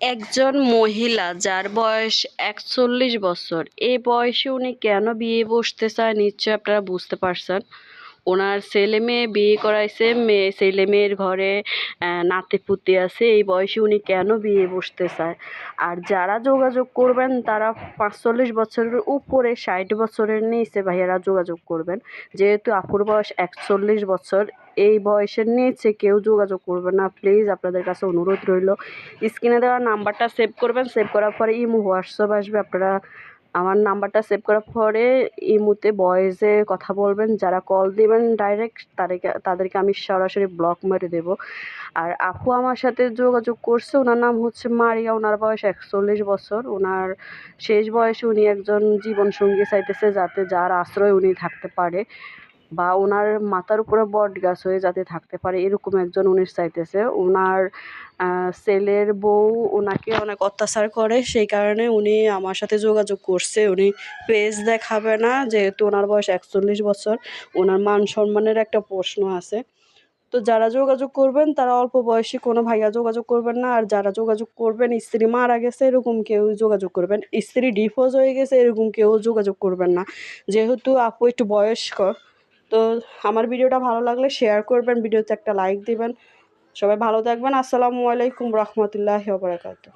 একজন মহিলা যার বয়স একচল্লিশ বছর। এই বয়সে উনি কেন বিয়ে বসতে চায় নিশ্চয় আপনারা বুঝতে পারছেন। ওনার ছেলে মেয়ে বিয়ে করাইছে, মেয়ে, ছেলে মেয়ের ঘরে নাতি পুতি আছে। এই বয়সে উনি কেন বিয়ে বসতে চায়? আর যারা যোগাযোগ করবেন, তারা পাঁচচল্লিশ বছরের উপরে, ষাট বছরের নিচে ভাইয়ারা যোগাযোগ করবেন। যেহেতু আপুর বয়স একচল্লিশ বছর এই বয়সের নিচে কেউ যোগাযোগ করবে না। প্লিজ আপনাদের কাছে অনুরোধ রইল। স্ক্রিনে দেওয়া নাম্বারটা সেভ করবেন। সেভ করার পরে ইমো হোয়াটসঅ্যাপ আসবে। আপনারা আমার নাম্বারটা সেভ করার পরে ইমোতে ভয়েসে কথা বলবেন। যারা কল দিবেন ডাইরেক্ট তাদেরকে তাদেরকে আমি সরাসরি ব্লক মেরে দেব। আর আপু আমার সাথে যোগাযোগ করছে। ওনার নাম হচ্ছে মারিয়া। ওনার বয়স একচল্লিশ বছর। ওনার শেষ বয়সে উনি একজন জীবনসঙ্গী চাইতেছে যাতে যার আশ্রয় উনি থাকতে পারে। বা ওনার মাথার উপরে বট গাছ হয়ে যাতে থাকতে পারে, এরকম একজন উনি চাইতেছে। ওনার ছেলের বউ ওনাকে অনেক অত্যাচার করে, সেই কারণে উনি আমার সাথে যোগাযোগ করছে। উনি পেজ দেখাবে না, যেহেতু ওনার বয়স একচল্লিশ বছর, ওনার মান সম্মানের একটা প্রশ্ন আছে। তো যারা যোগাযোগ করবেন, তারা অল্প বয়সী কোনো ভাইয়া যোগাযোগ করবেন না, আর যারা যোগাযোগ করবেন, স্ত্রী মারা গেছে, এরকম কেউ যোগাযোগ করবেন। স্ত্রী ডিভোর্স হয়ে গেছে, এরকম কেউ যোগাযোগ করবেন না। যেহেতু আপু একটু বয়স্ক তো আমার ভিডিওটা ভালো লাগলে শেয়ার করবেন, ভিডিওতে একটা লাইক দিবেন। সবাই ভালো থাকবেন। আসসালামু আলাইকুম রহমতুল্লাহ ওবরাকাতুহ